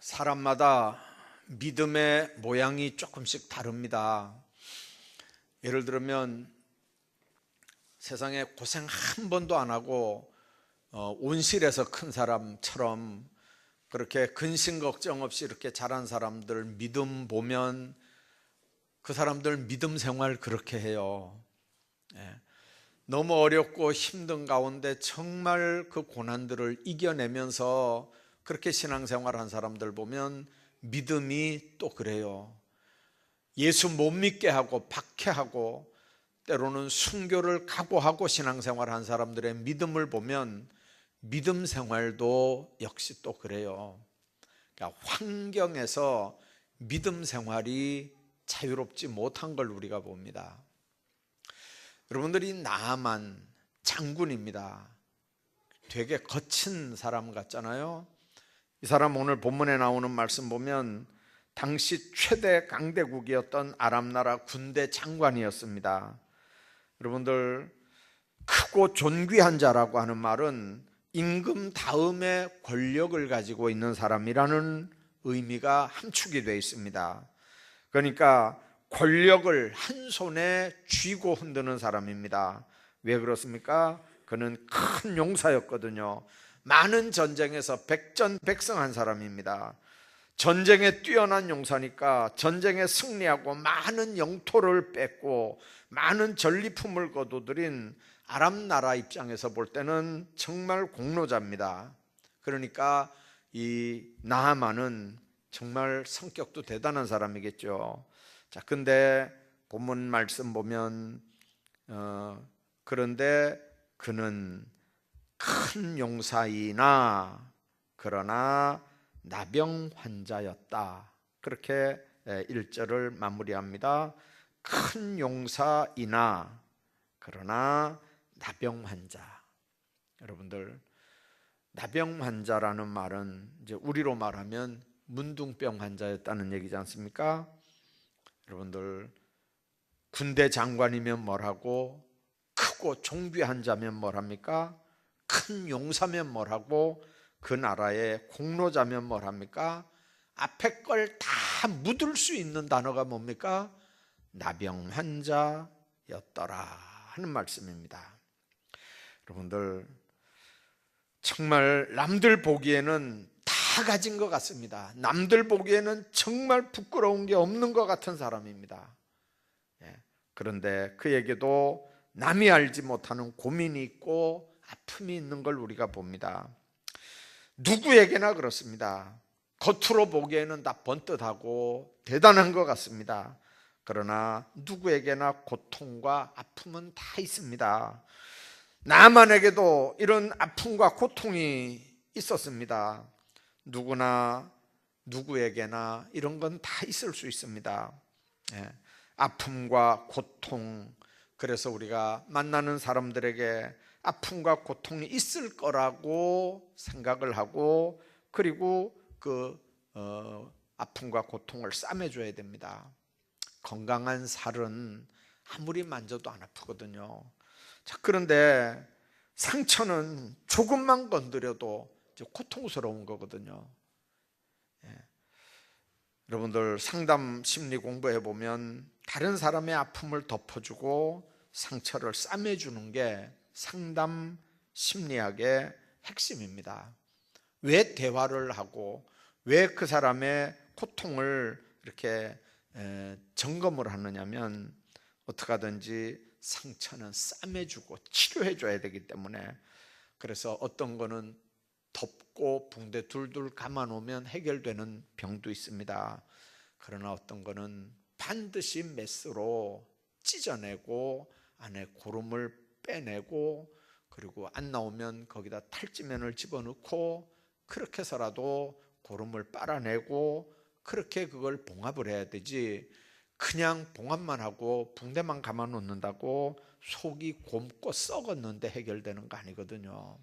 사람마다 믿음의 모양이 조금씩 다릅니다. 예를 들면 세상에 고생 한 번도 안 하고 어, 온실에서 큰 사람처럼 그렇게 근심 걱정 없이 이렇게 자란 사람들 믿음 보면 그 사람들 믿음 생활 그렇게 해요. 예. 너무 어렵고 힘든 가운데 정말 그 고난들을 이겨내면서 그렇게 신앙생활 한 사람들 보면 믿음이 또 그래요. 예수 못 믿게 하고 박해하고 때로는 순교를 각오하고 신앙생활 한 사람들의 믿음을 보면 믿음 생활도 역시 또 그래요. 그러니까 환경에서 믿음 생활이 자유롭지 못한 걸 우리가 봅니다. 여러분들이 나만 장군입니다. 되게 거친 사람 같잖아요. 이 사람 오늘 본문에 나오는 말씀 보면 당시 최대 강대국이었던 아람 나라 군대 장관이었습니다. 여러분들 크고 존귀한 자라고 하는 말은 임금 다음에 권력을 가지고 있는 사람이라는 의미가 함축이 되어 있습니다. 그러니까 권력을 한 손에 쥐고 흔드는 사람입니다. 왜 그렇습니까? 그는 큰 용사였거든요. 많은 전쟁에서 백전백승한 사람입니다. 전쟁에 뛰어난 용사니까 전쟁에 승리하고 많은 영토를 뺏고 많은 전리품을 거둬들인 아랍 나라 입장에서 볼 때는 정말 공로자입니다. 그러니까 이 나하만은 정말 성격도 대단한 사람이겠죠. 자, 근데 본문 말씀 보면 어, 그런데 그는 큰 용사이나 그러나 나병 환자였다. 그렇게 1절을 마무리합니다. 큰 용사이나 그러나 나병 환자. 여러분들 나병 환자라는 말은 이제 우리로 말하면 문둥병 환자였다는 얘기지 않습니까? 여러분들 군대 장관이면 뭘 하고 크고 종귀한 자면 뭘 합니까? 큰 용사면 뭘 하고 그 나라의 공로자면 뭘 합니까? 앞에 걸 다 묻을 수 있는 단어가 뭡니까? 나병 환자였더라 하는 말씀입니다. 여러분들 정말 남들 보기에는 다 가진 것 같습니다. 남들 보기에는 정말 부끄러운 게 없는 것 같은 사람입니다. 예. 그런데 그에게도 남이 알지 못하는 고민이 있고 아픔이 있는 걸 우리가 봅니다. 누구에게나 그렇습니다. 겉으로 보기에는 다 번듯하고 대단한 것 같습니다. 그러나 누구에게나 고통과 아픔은 다 있습니다. 나만에게도 이런 아픔과 고통이 있었습니다. 누구나 누구에게나 이런 건 다 있을 수 있습니다. 예. 아픔과 고통 그래서 우리가 만나는 사람들에게 아픔과 고통이 있을 거라고 생각을 하고 그리고 그 어, 아픔과 고통을 싸매줘야 됩니다. 건강한 살은 아무리 만져도 안 아프거든요. 자, 그런데 상처는 조금만 건드려도 고통스러운 거거든요. 예. 여러분들 상담 심리 공부해 보면 다른 사람의 아픔을 덮어주고 상처를 싸매주는 게 상담 심리학의 핵심입니다. 왜 대화를 하고 왜 그 사람의 고통을 이렇게 점검을 하느냐면 어떻게 하든지 상처는 싸매주고 치료해줘야 되기 때문에 그래서 어떤 거는 덮고 붕대 둘둘 감아놓으면 해결되는 병도 있습니다. 그러나 어떤 거는 반드시 메스로 찢어내고 안에 고름을 빼내고 그리고 안 나오면 거기다 탈지면을 집어넣고 그렇게 해서라도 고름을 빨아내고 그렇게 그걸 봉합을 해야 되지 그냥 봉합만 하고 붕대만 감아 놓는다고 속이 곰고 썩었는데 해결되는 거 아니거든요.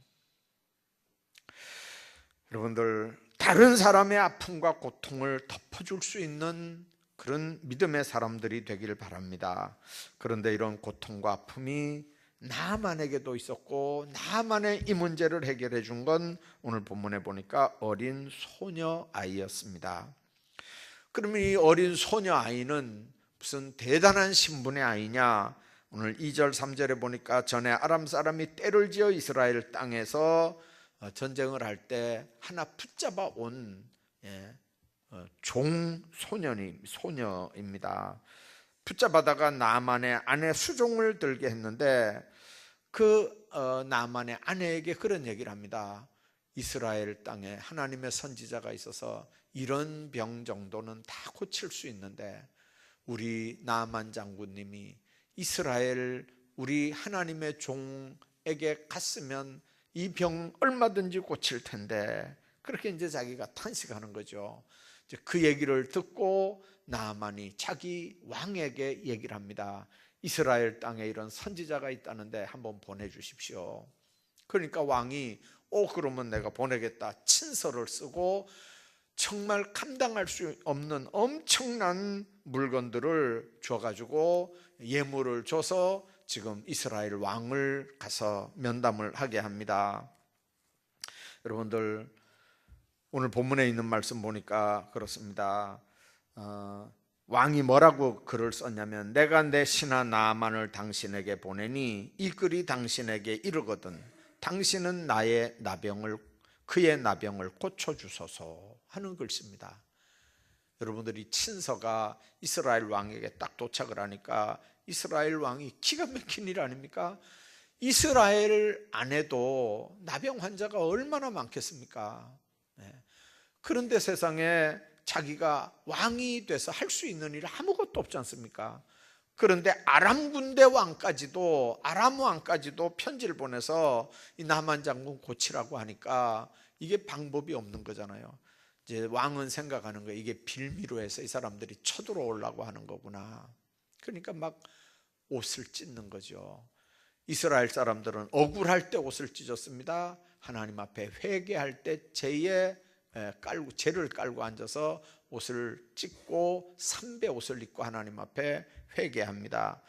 여러분들 다른 사람의 아픔과 고통을 덮어줄 수 있는 그런 믿음의 사람들이 되기를 바랍니다. 그런데 이런 고통과 아픔이 나만에게도 있었고 나만의 이 문제를 해결해 준 건 오늘 본문에 보니까 어린 소녀 아이였습니다. 그러면 이 어린 소녀 아이는 무슨 대단한 신분의 아이냐? 오늘 2절 3절에 보니까 전에 아람 사람이 때를 지어 이스라엘 땅에서 어, 전쟁을 할 때 하나 붙잡아 온 예, 어, 종 소년이 소녀입니다. 붙잡아다가 나만의 아내 수종을 들게 했는데 그 어, 나만의 아내에게 그런 얘기를 합니다. 이스라엘 땅에 하나님의 선지자가 있어서 이런 병 정도는 다 고칠 수 있는데 우리 나만 장군님이 이스라엘 우리 하나님의 종에게 갔으면 이 병 얼마든지 고칠 텐데 그렇게 이제 자기가 탄식하는 거죠. 그 얘기를 듣고 나만이 자기 왕에게 얘기를 합니다. 이스라엘 땅에 이런 선지자가 있다는데 한번 보내주십시오. 그러니까 왕이 오 그러면 내가 보내겠다 친서를 쓰고 정말 감당할 수 없는 엄청난 물건들을 줘가지고 예물을 줘서 지금 이스라엘 왕을 가서 면담을 하게 합니다. 여러분들 오늘 본문에 있는 말씀 보니까 그렇습니다. 어, 왕이 뭐라고 글을 썼냐면 내가 내 신하 나만을 당신에게 보내니 이 글이 당신에게 이르거든 당신은 나의 나병을 그의 나병을 고쳐 주소서 하는 글씨입니다. 여러분들이 친서가 이스라엘 왕에게 딱 도착을 하니까 이스라엘 왕이 기가 막힌 일 아닙니까? 이스라엘 안에도 나병 환자가 얼마나 많겠습니까? 네. 그런데 세상에 자기가 왕이 돼서 할 수 있는 일 아무것도 없지 않습니까? 그런데 아람 군대 왕까지도 아람 왕까지도 편지를 보내서 이 남한 장군 고치라고 하니까 이게 방법이 없는 거잖아요. 이제 왕은 생각하는 거예요. 이게 빌미로 해서 이 사람들이 쳐들어오려고 하는 거구나. 그러니까 막 옷을 찢는 거죠. 이스라엘 사람들은 억울할 때 옷을 찢었습니다. 하나님 앞에 회개할 때 죄에 깔고 죄를 깔고 앉아서 옷을 찢고 삼배 옷을 입고 하나님 앞에 회개합니다.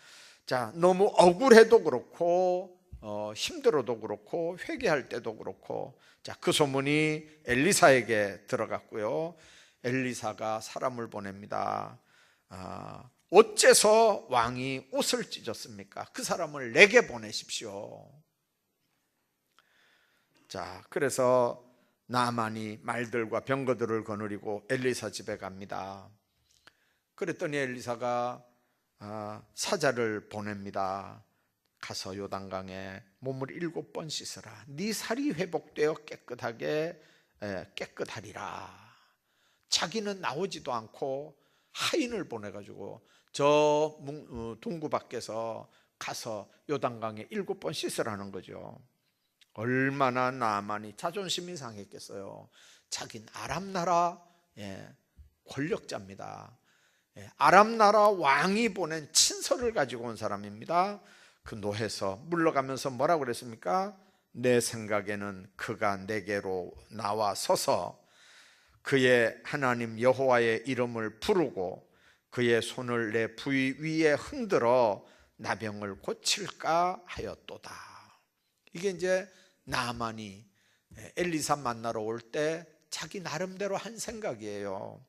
자, 너무 억울해도 그렇고 어, 힘들어도 그렇고 회개할 때도 그렇고 자, 그 소문이 엘리사에게 들어갔고요. 엘리사가 사람을 보냅니다. 아, 어째서 왕이 옷을 찢었습니까? 그 사람을 내게 보내십시오. 자, 그래서 나만이 말들과 병거들을 거느리고 엘리사 집에 갑니다. 그랬더니 엘리사가 아, 사자를 보냅니다. 가서 요단강에 몸을 일곱 번 씻어라. 네 살이 회복되어 깨끗하게 깨끗하리라. 자기는 나오지도 않고 하인을 보내가지고 저 어, 둥구 밖에서 가서 요단강에 일곱 번 씻으라는 거죠. 얼마나 나만이 자존심이 상했겠어요. 자긴 아람 나라 예, 권력자입니다. 예, 아람 나라 왕이 보낸 친서를 가지고 온 사람입니다. 그 노해서 물러가면서 뭐라고 그랬습니까? 내 생각에는 그가 내게로 나와 서서 그의 하나님 여호와의 이름을 부르고 그의 손을 내 부위 위에 흔들어 나병을 고칠까 하였도다. 이게 이제 나만이 엘리사 만나러 올 때 자기 나름대로 한 생각이에요.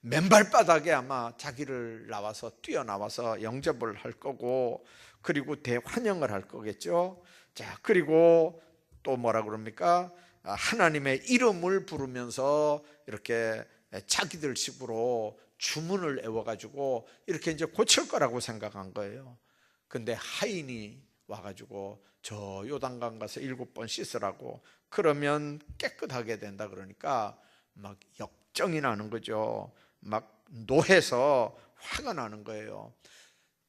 맨발바닥에 아마 자기를 나와서 뛰어나와서 영접을 할 거고 그리고 대환영을 할 거겠죠. 자, 그리고 또 뭐라 그럽니까? 아, 하나님의 이름을 부르면서 이렇게 자기들 식으로 주문을 외워가지고 이렇게 이제 고칠 거라고 생각한 거예요. 근데 하인이 와가지고 저 요단강 가서 일곱 번 씻으라고 그러면 깨끗하게 된다 그러니까 막 역정이 나는 거죠. 막 노해서 화가 나는 거예요.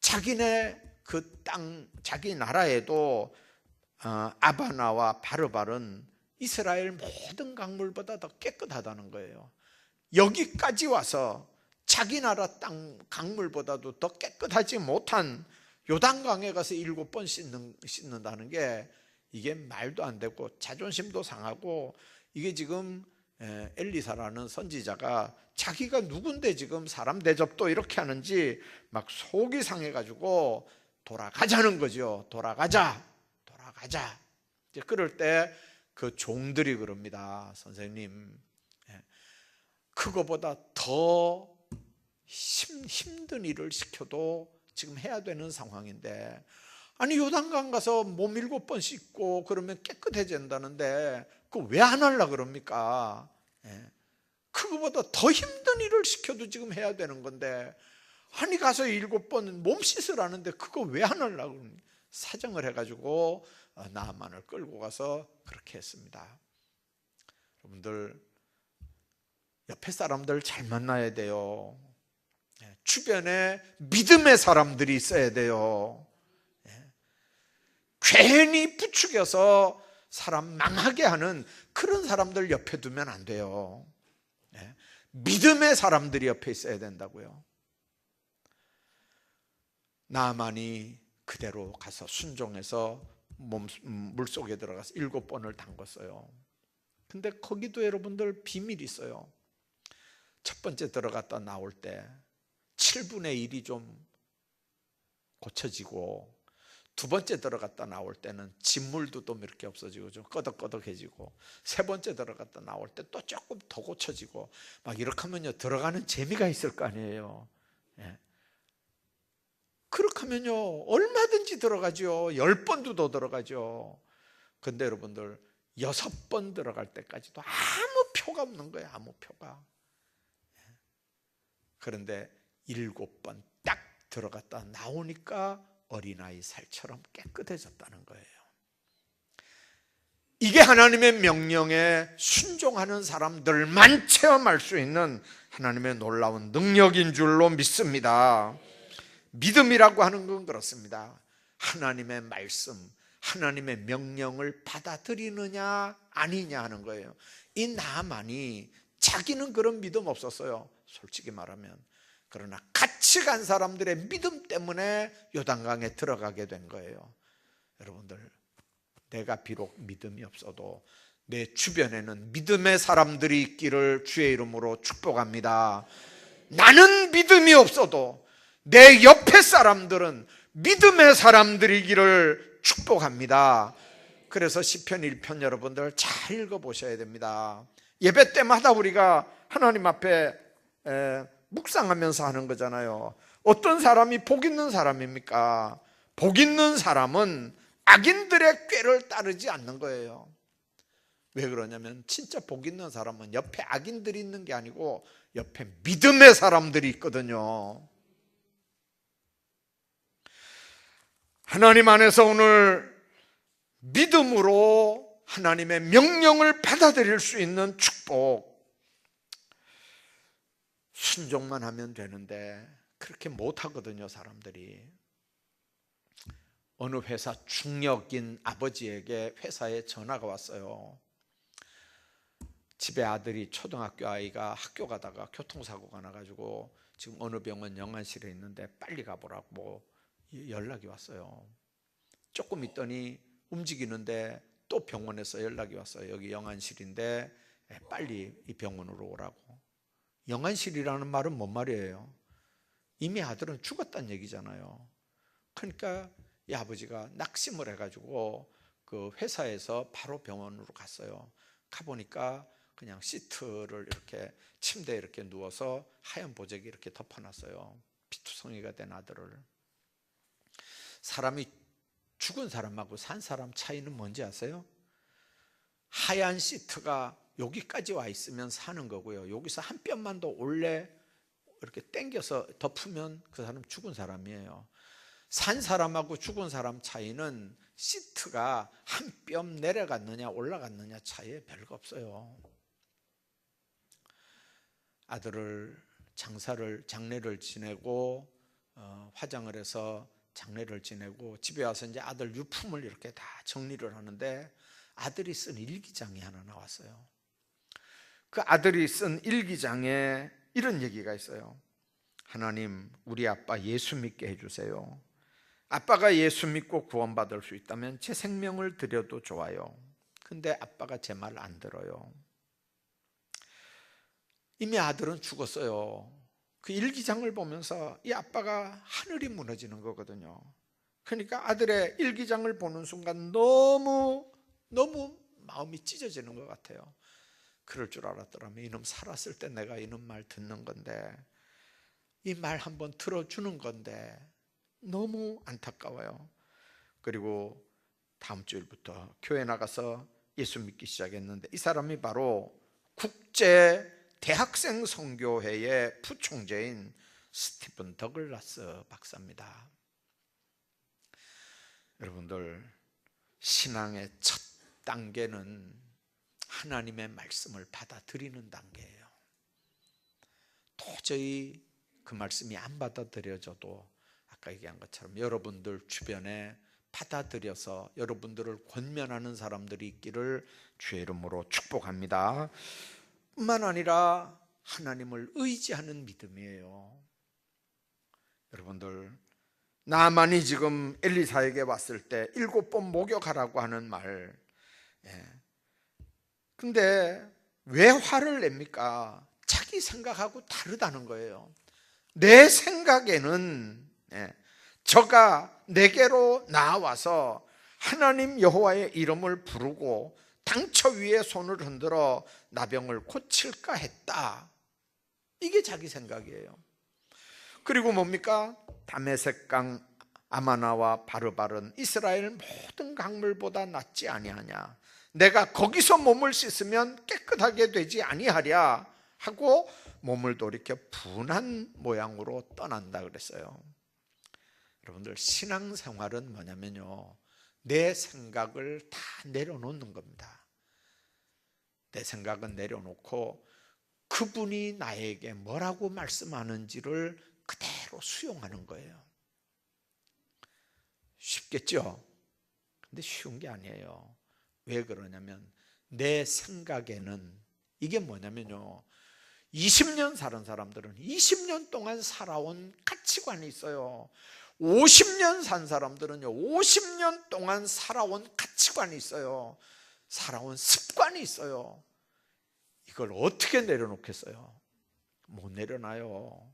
자기네 그 땅, 자기 나라에도 어, 아바나와 바르발은 이스라엘 모든 강물보다 더 깨끗하다는 거예요. 여기까지 와서 자기 나라 땅 강물보다도 더 깨끗하지 못한 요단강에 가서 일곱 번 씻는, 씻는다는 게 이게 말도 안 되고 자존심도 상하고 이게 지금 엘리사라는 선지자가 자기가 누군데 지금 사람 대접도 이렇게 하는지 막 속이 상해가지고 돌아가자는 거죠. 돌아가자, 돌아가자. 이제 그럴 때 그 종들이 그럽니다. 선생님, 예. 그거보다 더 힘, 힘든 일을 시켜도 지금 해야 되는 상황인데 아니 요단강 가서 몸 일곱 번 씻고 그러면 깨끗해진다는데 그거 왜안 하려 그럽니까? 예. 그거보다 더 힘든 일을 시켜도 지금 해야 되는 건데 아니 가서 일곱 번 몸 씻으라는데 그거 왜안 하려고 사정을 해가지고 어, 나만을 끌고 가서 그렇게 했습니다. 여러분들 옆에 사람들 잘 만나야 돼요. 예, 주변에 믿음의 사람들이 있어야 돼요. 예. 괜히 부추겨서 사람 망하게 하는 그런 사람들 옆에 두면 안 돼요. 예. 믿음의 사람들이 옆에 있어야 된다고요. 나만이 그대로 가서 순종해서 몸, 음, 물속에 들어가서 일곱 번을 담궜어요. 근데 거기도 여러분들 비밀이 있어요. 첫 번째 들어갔다 나올 때 7분의 1이 좀 고쳐지고 두 번째 들어갔다 나올 때는 진물도 또 이렇게 없어지고 좀 꺼덕꺼덕해지고 세 번째 들어갔다 나올 때 또 조금 더 고쳐지고 막 이렇게 하면요 들어가는 재미가 있을 거 아니에요. 예. 그렇게 하면요 얼마든지 들어가죠. 열 번도 더 들어가죠. 근데 여러분들 여섯 번 들어갈 때까지도 아무 표가 없는 거예요. 아무 표가. 예. 그런데 일곱 번 딱 들어갔다 나오니까 어린아이 살처럼 깨끗해졌다는 거예요. 이게 하나님의 명령에 순종하는 사람들만 체험할 수 있는 하나님의 놀라운 능력인 줄로 믿습니다. 믿음이라고 하는 건 그렇습니다. 하나님의 말씀, 하나님의 명령을 받아들이느냐 아니냐 하는 거예요. 이 나만이 자기는 그런 믿음 없었어요. 솔직히 말하면. 그러나 같이 간 사람들의 믿음 때문에 요단강에 들어가게 된 거예요. 여러분들, 내가 비록 믿음이 없어도 내 주변에는 믿음의 사람들이 있기를 주의 이름으로 축복합니다. 나는 믿음이 없어도 내 옆에 사람들은 믿음의 사람들이기를 축복합니다. 그래서 시편 1편 여러분들 잘 읽어 보셔야 됩니다. 예배 때마다 우리가 하나님 앞에 묵상하면서 하는 거잖아요. 어떤 사람이 복 있는 사람입니까? 복 있는 사람은 악인들의 꾀를 따르지 않는 거예요. 왜 그러냐면 진짜 복 있는 사람은 옆에 악인들이 있는 게 아니고 옆에 믿음의 사람들이 있거든요. 하나님 안에서 오늘 믿음으로 하나님의 명령을 받아들일 수 있는 축복. 순종만 하면 되는데 그렇게 못 하거든요, 사람들이. 어느 회사 중력인 아버지에게 회사에 전화가 왔어요. 집에 아들이 초등학교 아이가 학교 가다가 교통사고가 나가지고 지금 어느 병원 영안실에 있는데 빨리 가보라고 연락이 왔어요. 조금 있더니 움직이는데 또 병원에서 연락이 왔어요. 여기 영안실인데 빨리 이 병원으로 오라고. 영안실이라는 말은 뭔 말이에요? 이미 아들은 죽었다는 얘기잖아요. 그러니까 이 아버지가 낙심을 해가지고 그 회사에서 바로 병원으로 갔어요. 가보니까 그냥 시트를 이렇게 침대에 이렇게 누워서 하얀 보재기 이렇게 덮어놨어요. 피투성이가 된 아들을. 사람이 죽은 사람하고 산 사람 차이는 뭔지 아세요? 하얀 시트가 여기까지 와 있으면 사는 거고요. 여기서 한 뼘만 더 올래 이렇게 땡겨서 덮으면 그 사람 죽은 사람이에요. 산 사람하고 죽은 사람 차이는 시트가 한 뼘 내려갔느냐 올라갔느냐 차이에 별거 없어요. 아들을 장사를 장례를 지내고 어, 화장을 해서 장례를 지내고 집에 와서 이제 아들 유품을 이렇게 다 정리를 하는데 아들이 쓴 일기장이 하나 나왔어요. 그 아들이 쓴 일기장에 이런 얘기가 있어요. 하나님, 우리 아빠 예수 믿게 해주세요. 아빠가 예수 믿고 구원받을 수 있다면 제 생명을 드려도 좋아요. 근데 아빠가 제 말 안 들어요. 이미 아들은 죽었어요. 그 일기장을 보면서 이 아빠가 하늘이 무너지는 거거든요. 그러니까 아들의 일기장을 보는 순간 너무 너무 마음이 찢어지는 것 같아요. 그럴 줄 알았더라면 이놈 살았을 때 내가 이놈 말 듣는 건데 이 말 한번 들어주는 건데 너무 안타까워요. 그리고 다음 주일부터 교회 나가서 예수 믿기 시작했는데 이 사람이 바로 국제 대학생 선교회의 부총재인 스티븐 더글라스 박사입니다. 여러분들 신앙의 첫 단계는 하나님의 말씀을 받아들이는 단계예요. 도저히 그 말씀이 안 받아들여져도 아까 얘기한 것처럼 여러분들 주변에 받아들여서 여러분들을 권면하는 사람들이 있기를 주의 이름으로 축복합니다. 뿐만 아니라 하나님을 의지하는 믿음이에요. 여러분들 나만이 지금 엘리사에게 왔을 때 일곱 번 목욕하라고 하는 말. 예. 근데 왜 화를 냅니까? 자기 생각하고 다르다는 거예요. 내 생각에는 예, 저가 내게로 나와서 하나님 여호와의 이름을 부르고 당처 위에 손을 흔들어 나병을 고칠까 했다. 이게 자기 생각이에요. 그리고 뭡니까? 다메섹강 아마나와 바르바른 이스라엘 모든 강물보다 낫지 아니하냐. 내가 거기서 몸을 씻으면 깨끗하게 되지 아니하랴 하고 몸을 돌이켜 분한 모양으로 떠난다 그랬어요. 여러분들 신앙생활은 뭐냐면요. 내 생각을 다 내려놓는 겁니다. 내 생각은 내려놓고 그분이 나에게 뭐라고 말씀하는지를 그대로 수용하는 거예요. 쉽겠죠? 근데 쉬운 게 아니에요. 왜 그러냐면 내 생각에는 이게 뭐냐면요. 20년 사는 사람들은 20년 동안 살아온 가치관이 있어요. 50년 산 사람들은요, 50년 동안 살아온 가치관이 있어요. 살아온 습관이 있어요. 이걸 어떻게 내려놓겠어요? 못 내려놔요.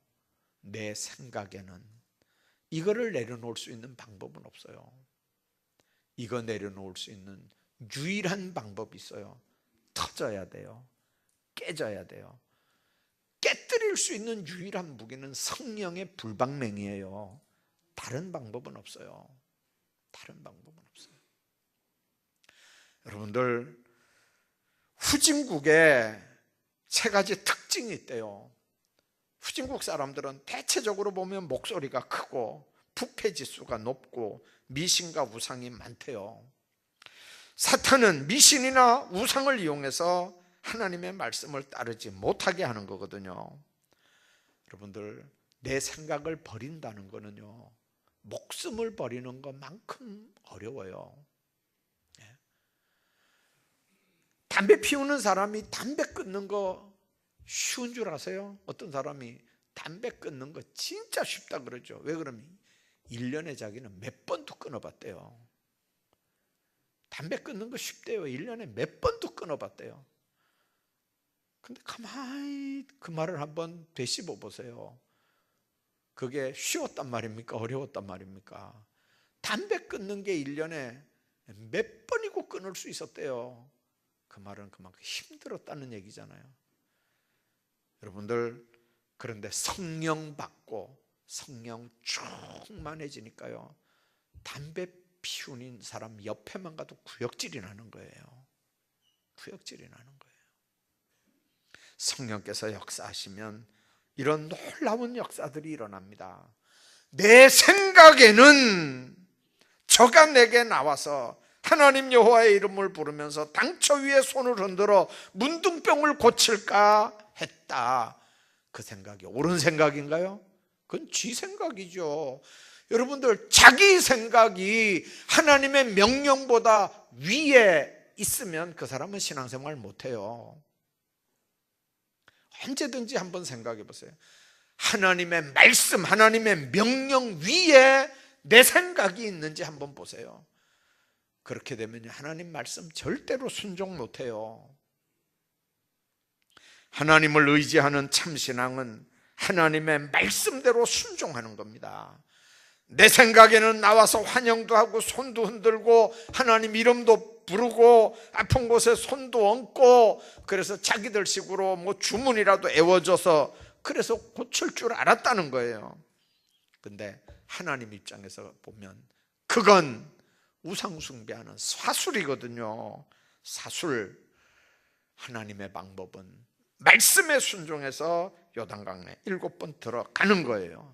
내 생각에는. 이거를 내려놓을 수 있는 방법은 없어요. 이거 내려놓을 수 있는 유일한 방법이 있어요. 터져야 돼요. 깨져야 돼요. 깨뜨릴 수 있는 유일한 무기는 성령의 불방맹이에요. 다른 방법은 없어요. 다른 방법은 없어요. 여러분들 후진국에 세 가지 특징이 있대요. 후진국 사람들은 대체적으로 보면 목소리가 크고 부패 지수가 높고 미신과 우상이 많대요. 사탄은 미신이나 우상을 이용해서 하나님의 말씀을 따르지 못하게 하는 거거든요. 여러분들 내 생각을 버린다는 거는요. 목숨을 버리는 것만큼 어려워요. 예. 담배 피우는 사람이 담배 끊는 거 쉬운 줄 아세요? 어떤 사람이 담배 끊는 거 진짜 쉽다 그러죠. 왜 그러면 1년에 자기는 몇 번도 끊어봤대요. 담배 끊는 거 쉽대요. 1년에 몇 번도 끊어봤대요. 근데 가만히 그 말을 한번 되씹어 보세요. 그게 쉬웠단 말입니까? 어려웠단 말입니까? 담배 끊는 게 1년에 몇 번이고 끊을 수 있었대요. 그 말은 그만큼 힘들었다는 얘기잖아요. 여러분들, 그런데 성령 받고 성령 충만해지니까요. 담배 피우는 사람 옆에만 가도 구역질이 나는 거예요. 구역질이 나는 거예요. 성령께서 역사하시면 이런 놀라운 역사들이 일어납니다. 내 생각에는 저가 내게 나와서 하나님 여호와의 이름을 부르면서 당처 위에 손을 흔들어 문둥병을 고칠까 했다. 그 생각이 옳은 생각인가요? 그건 쥐 생각이죠. 여러분들 자기 생각이 하나님의 명령보다 위에 있으면 그 사람은 신앙생활 못해요. 언제든지 한번 생각해 보세요. 하나님의 말씀, 하나님의 명령 위에 내 생각이 있는지 한번 보세요. 그렇게 되면 하나님 말씀 절대로 순종 못해요. 하나님을 의지하는 참신앙은 하나님의 말씀대로 순종하는 겁니다. 내 생각에는 나와서 환영도 하고 손도 흔들고 하나님 이름도 부르고 아픈 곳에 손도 얹고 그래서 자기들 식으로 뭐 주문이라도 애워줘서 그래서 고칠 줄 알았다는 거예요. 근데 하나님 입장에서 보면 그건 우상숭배하는 사술이거든요. 사술. 하나님의 방법은 말씀에 순종해서 요단강에 일곱 번 들어가는 거예요.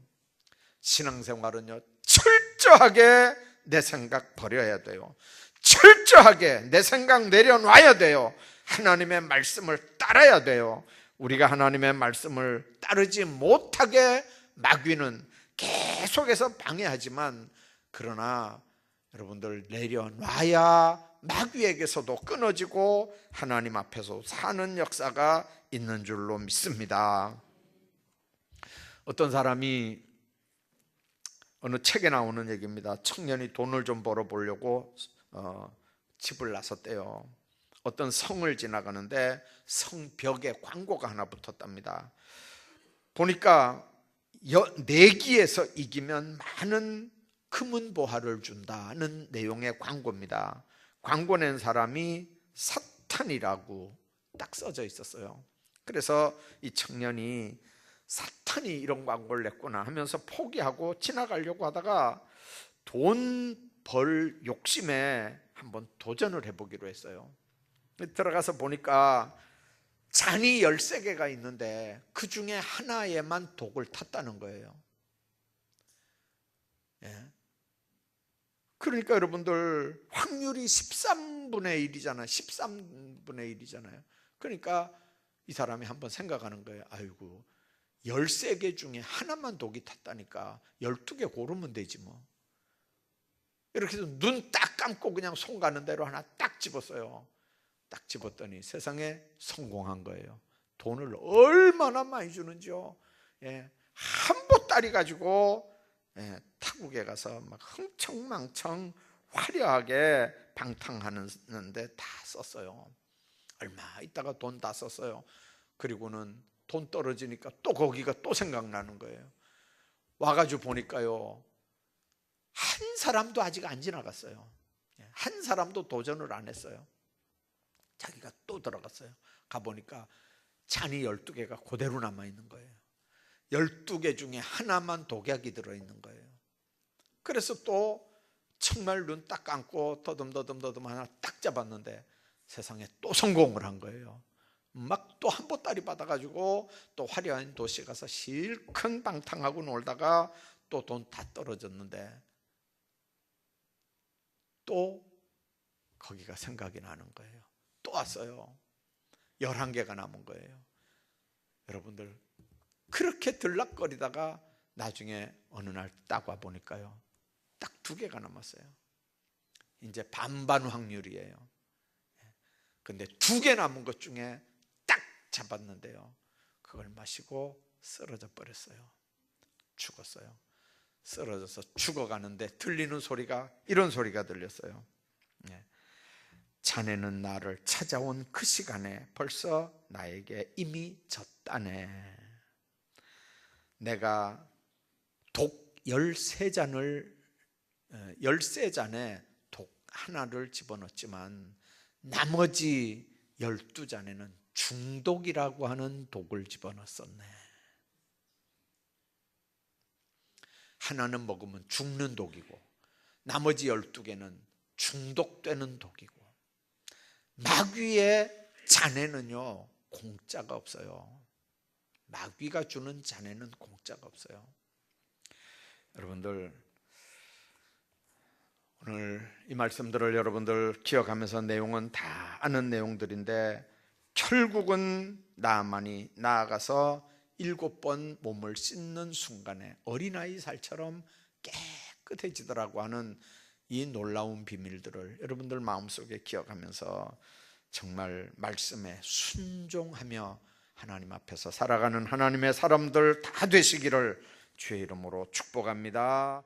신앙생활은요, 철저하게 내 생각 버려야 돼요. 철저하게 내 생각 내려놔야 돼요. 하나님의 말씀을 따라야 돼요. 우리가 하나님의 말씀을 따르지 못하게 마귀는 계속해서 방해하지만 그러나 여러분들 내려놔야 마귀에게서도 끊어지고 하나님 앞에서 사는 역사가 있는 줄로 믿습니다. 어떤 사람이 어느 책에 나오는 얘기입니다. 청년이 돈을 좀 벌어 보려고 어, 집을 나섰대요. 어떤 성을 지나가는데 성벽에 광고가 하나 붙었답니다. 보니까 여- 내기에서 이기면 많은 금은 보화를 준다는 내용의 광고입니다. 광고 낸 사람이 사탄이라고 딱 써져 있었어요. 그래서 이 청년이 사탄이 이런 광고를 냈구나 하면서 포기하고 지나가려고 하다가 돈 벌 욕심에 한번 도전을 해보기로 했어요. 들어가서 보니까 잔이 13개가 있는데 그 중에 하나에만 독을 탔다는 거예요. 예. 그러니까 여러분들 확률이 13분의 1이잖아요. 13분의 1이잖아요. 그러니까 이 사람이 한번 생각하는 거예요. 아이고, 13개 중에 하나만 독이 탔다니까 12개 고르면 되지 뭐. 이렇게 해서 눈 딱 감고 그냥 손 가는 대로 하나 딱 집었어요. 딱 집었더니 세상에 성공한 거예요. 돈을 얼마나 많이 주는지요. 예, 한 보따리 가지고 예, 타국에 가서 막 흥청망청 화려하게 방탕하는데 다 썼어요. 얼마 있다가 돈 다 썼어요. 그리고는 돈 떨어지니까 또 거기가 또 생각나는 거예요. 와가지고 보니까요. 한 사람도 아직 안 지나갔어요. 예, 한 사람도 도전을 안 했어요. 자기가 또 들어갔어요. 가보니까 잔이 12개가 그대로 남아있는 거예요. 12개 중에 하나만 독약이 들어있는 거예요. 그래서 또 정말 눈 딱 감고 더듬더듬더듬 하나 딱 잡았는데 세상에 또 성공을 한 거예요. 막 또 한 보따리 받아가지고 또 화려한 도시 가서 실컷 방탕하고 놀다가 또 돈 다 떨어졌는데 또 거기가 생각이 나는 거예요. 또 왔어요. 11개가 남은 거예요. 여러분들 그렇게 들락거리다가 나중에 어느 날 딱 와 보니까요. 딱 두 개가 남았어요. 이제 반반 확률이에요. 근데 두 개 남은 것 중에 딱 잡았는데요. 그걸 마시고 쓰러져 버렸어요. 죽었어요. 쓰러져서 죽어가는데 들리는 소리가 이런 소리가 들렸어요. 예. 자네는 나를 찾아온 그 시간에 벌써 나에게 이미 졌다네. 내가 독 13잔을 13잔에 독 하나를 집어넣었지만 나머지 12잔에는 중독이라고 하는 독을 집어넣었네. 하나는 먹으면 죽는 독이고 나머지 12개는 중독되는 독이고 마귀의 잔에는요 공짜가 없어요. 마귀가 주는 잔에는 공짜가 없어요. 여러분들 오늘 이 말씀들을 여러분들 기억하면서 내용은 다 아는 내용들인데 결국은 나만이 나아가서 일곱 번 몸을 씻는 순간에 어린아이 살처럼 깨끗해지더라고 하는 이 놀라운 비밀들을 여러분들 마음속에 기억하면서 정말 말씀에 순종하며 하나님 앞에서 살아가는 하나님의 사람들 다 되시기를 주의 이름으로 축복합니다.